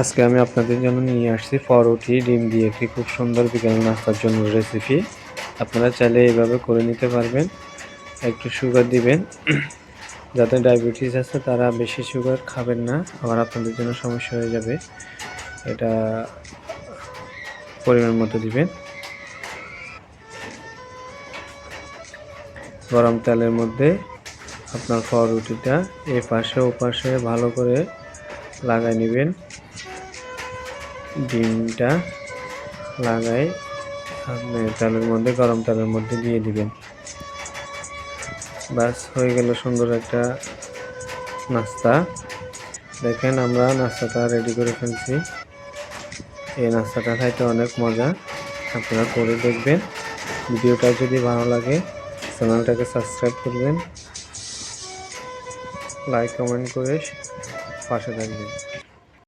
আজকে আমি আপনাদের জন্য নিয়ে আসছি পরোটি, ডিম দিয়ে একটি খুব সুন্দর বিকেল নাস্তার জন্য রেসিপি আপনারা চাইলে এইভাবে করে নিতে পারবেন। একটু সুগার দিবেন। যাদের ডায়াবেটিস আছে, তারা বেশি সুগার খাবেন না। আবার আপনাদের জন্য সমস্যা হয়ে যাবে। এটা পরিমাণ মতো দিবেন। গরম তেলের মধ্যে আপনার পাউরুটিটা এ পাশে ও পাশে ভালো করে লাগাই নেবেন। ডিমটা লাগাই আপনি তেলের মধ্যে, গরম তেলের মধ্যে দিয়ে দিবেন। ব্যাস, হয়ে গেল সুন্দর একটা নাস্তা। দেখেন আমরা নাস্তাটা রেডি করে ফেলছি। এই নাস্তাটা খাইতে অনেক মজা। আপনারা করে দেখবেন। ভিডিওটা যদি ভালো লাগে চ্যানেলটাকে সাবস্ক্রাইব করবেন। লাইক কমেন্ট করে পাশে থাকবেন